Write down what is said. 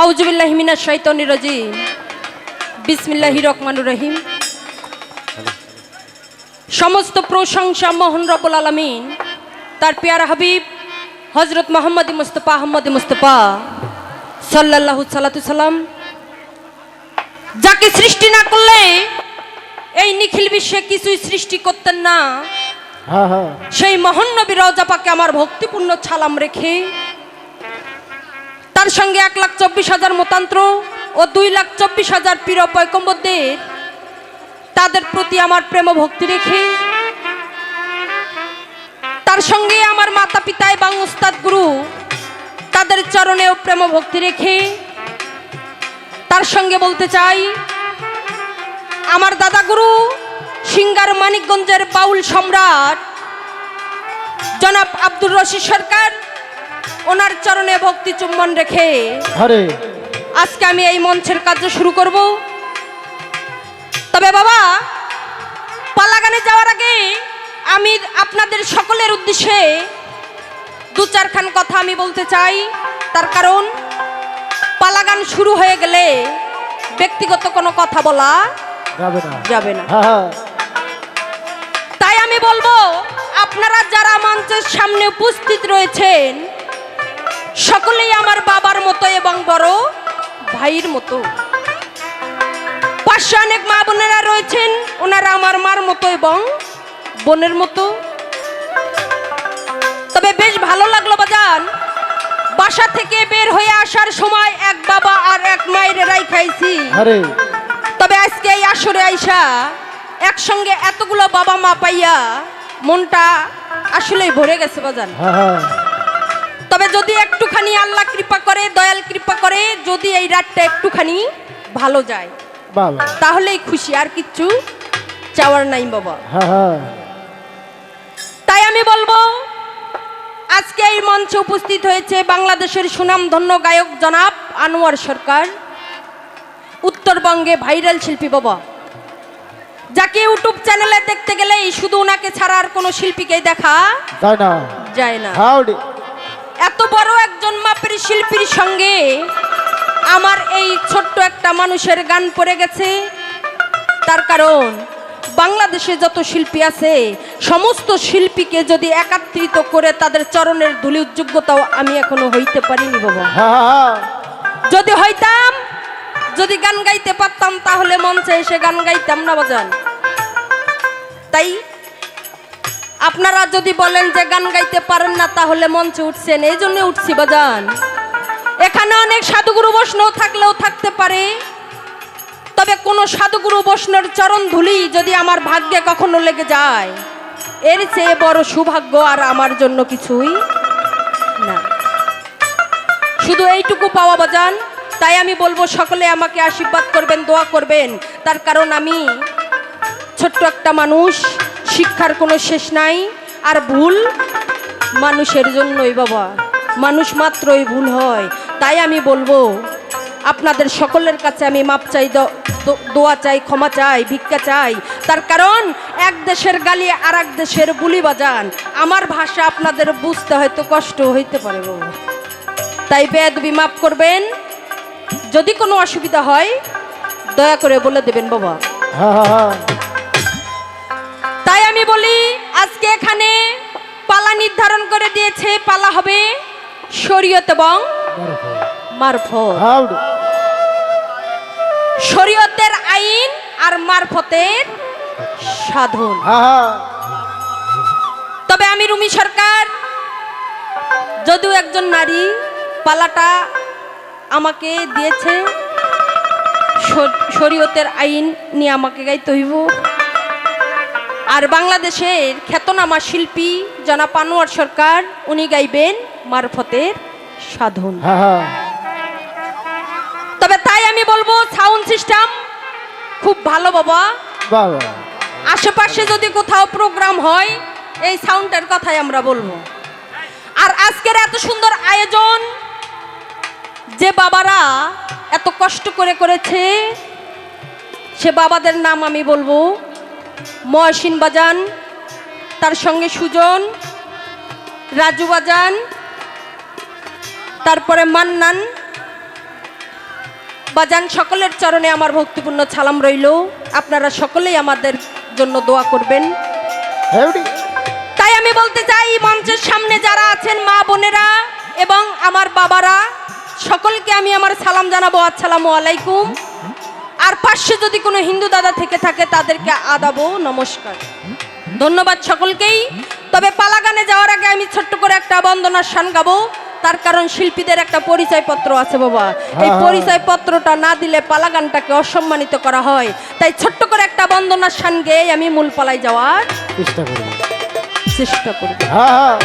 আউজুবিল্লাহ রাজিম। বিসমিল্লাহির রহমানুর রহিম। সমস্ত প্রশংসা মোহন রব্বুল আলমিন তার পেয়ারা হাবিব হজরত মোহাম্মদ মুস্তফা আহমদ মুস্তফা সাল্লাহ সাল্লাতু সাল্লাম যাকে সৃষ্টি না করলে এই নিখিল বিশ্বে কিছুই সৃষ্টি করতেন না। হ্যাঁ হ্যাঁ। সেই মহান নবী রওজাপাকে আমার ভক্তিপূর্ণ ছালাম রেখে তার সঙ্গে এক লাখ চব্বিশ হাজার মতান্ত্র ও দুই লাখ চব্বিশ হাজার প্রিয় পয়কম্বরদের তাদের প্রতি আমার প্রেম ভক্তি রেখে, তার সঙ্গে আমার মাতা পিতা এবং উস্তাদ গুরু, তাদের চরণেও প্রেম ভক্তি রেখে, তার সঙ্গে বলতে চাই, আমার দাদা গুরু, সিঙ্গার মানিকগঞ্জের বাউল সম্রাট জনাব আব্দুর রশিদ সরকার ওনার চরণে ভক্তি চুম্বন রেখে আজকে আমি এই মঞ্চের কার্য শুরু করব। তবে বাবা পালাগানে যাওয়ার আগে আমি আপনাদের সকলের উদ্দেশ্যে দু চারখান কথা আমি বলতে চাই। তার কারণ পালাগান শুরু হয়ে গেলে ব্যক্তিগত কোনো কথা বলা যাবে না। তাই আমি বলব আপনারা যারা মঞ্চের সামনে উপস্থিত রয়েছেন সকলেই আমার বাবার মতো এবং বড় ভাইয়ের মতো। পাশে অনেক মা বোনেরা রয়েছেন ওনারা আমার মার মতো এবং বোনের মতো। তবে বেশ ভালো লাগল বাজান। বাসা থেকে বের হয়ে আসার সময় এক বাবা আর এক মায়ের রাই খাইছি। তবে আজকে এই আসরে আইসা একসঙ্গে এতগুলো বাবা মা পাইয়া মনটা আসলেই ভরে গেছে বাজান। হ্যাঁ হ্যাঁ। তবে যদি একটুখানি আল্লাহ কৃপা করে দয়াল কৃপা করে যদি এই রাতটা একটুখানি ভালো যায় তাহলেই খুশি আর কিচ্ছু চাওয়ার নাই বাবা। হ্যাঁ হ্যাঁ। তাই আমি বলব আজকে এই মঞ্চে উপস্থিত হয়েছে বাংলাদেশের সুনামধন্য গায়ক জনাব আনোয়ার সরকার উত্তরবঙ্গে ভাইরাল শিল্পী বাবা। যাকে ইউটিউব চ্যানেলে দেখতে গেলেই শুধু ওনাকে ছাড়া আর কোনো শিল্পীকে দেখা তাই না। যায় না। এত বড় একজন মাপের শিল্পীর সঙ্গে আমার এই ছোট্ট একটা মানুষের গান পড়ে গেছে। তার কারণ বাংলাদেশে যত শিল্পী আছে সমস্ত শিল্পীকে যদি একাত্রিত করে তাদের চরণের ধুলি যোগ্যতাও আমি এখনও হইতে পারিনি বাবা। যদি হইতাম যদি গান গাইতে পারতাম তাহলে মঞ্চে এসে গান গাইতাম না বাজান। তাই আপনারা যদি বলেন যে গান গাইতে পারেন না, তাহলে মঞ্চে উঠছেন। এই জন্য উঠছি, বাজান। এখানে অনেক সাধুগুরু বৈষ্ণব থাকলেও থাকতে পারে। তবে কোনো সাধুগুরু বৈষ্ণবের চরণ ধুলি যদি আমার ভাগ্যে কখনো লেগে যায়, এর চেয়ে বড় সৌভাগ্য আর আমার জন্য কিছুই না। শুধু এইটুকু পাওয়া, বাজান। তাই আমি বলব, সকলে আমাকে আশীর্বাদ করবেন, দোয়া করবেন। তার কারণ আমি ছোট্ট একটা মানুষ। শিক্ষার কোনো শেষ নাই। আর ভুল মানুষের জন্যই বাবা। মানুষ মাত্রই ভুল হয়। তাই আমি বলব, আপনাদের সকলের কাছে আমি মাপ চাই দোয়া চাই, ক্ষমা চাই, ভিক্ষা চাই। তার কারণ, এক দেশের গালি আর এক দেশের বুলি বাজান। আমার ভাষা আপনাদের বুঝতে হয়তো কষ্ট হইতে পারে বাবা। তাই বেদবি মাপ করবেন। যদি কোনো অসুবিধা হয়, দয়া করে বলে দেবেন বাবা। হ্যাঁ হ্যাঁ এখানে পালা নির্ধারণ করে দিয়েছে পালা হবে শরীয়ত এবং মারফত। শরীয়তের আইন আর মারফতের সাধন। তবে আমি রুমি সরকার যদিও একজন নারী পালাটা আমাকে দিয়েছে শরীয়তের আইন নিয়ে আমাকে গাইতে হইব। আর বাংলাদেশের খ্যাতনামা শিল্পী জনাব পানোয়ার সরকার উনি গাইবেন মারফতের সাধন। হ্যাঁ হ্যাঁ। তবে তাই আমি বলব সাউন্ড সিস্টেম খুব ভালো বাবা। বাবা আশেপাশে যদি কোথাও প্রোগ্রাম হয় এই সাউন্ডের কথাই আমরা বলব। আর আজকের এত সুন্দর আয়োজন যে বাবারা এত কষ্ট করে করেছে সে বাবাদের নাম আমি বলব মহসিন বাজান তার সঙ্গে সুজন রাজু বাজান তারপরে মান্নান। বাজান সকলের চরণে আমার ভক্তিপূর্ণ সালাম রইল। আপনারা সকলেই আমাদের জন্য দোয়া করবেন। তাই আমি বলতে চাই মঞ্চের সামনে যারা আছেন মা বোনেরা এবং আমার বাবারা সকলকে আমি আমার সালাম জানাব। আসসালামু আলাইকুম। আর পাশে যদি কোনো হিন্দু দাদা থেকে থাকে তাদেরকে আদাবো নমস্কার। ধন্যবাদ সকলকেই। তবে পালাগানে যাওয়ার আগে আমি ছোট্ট করে একটা বন্দনার শান গাবো। তার কারণ শিল্পীদের একটা পরিচয় পত্র আছে বাবা। এই হ্যাঁ। পরিচয় পত্রটা না দিলে পালাগানটাকে অসম্মানিত করা হয়। তাই ছোট্ট করে একটা বন্দনার শান গেয়ে আমি মূল পালাই যাওয়ার চেষ্টা করব। চেষ্টা করব। হ্যাঁ হ্যাঁ।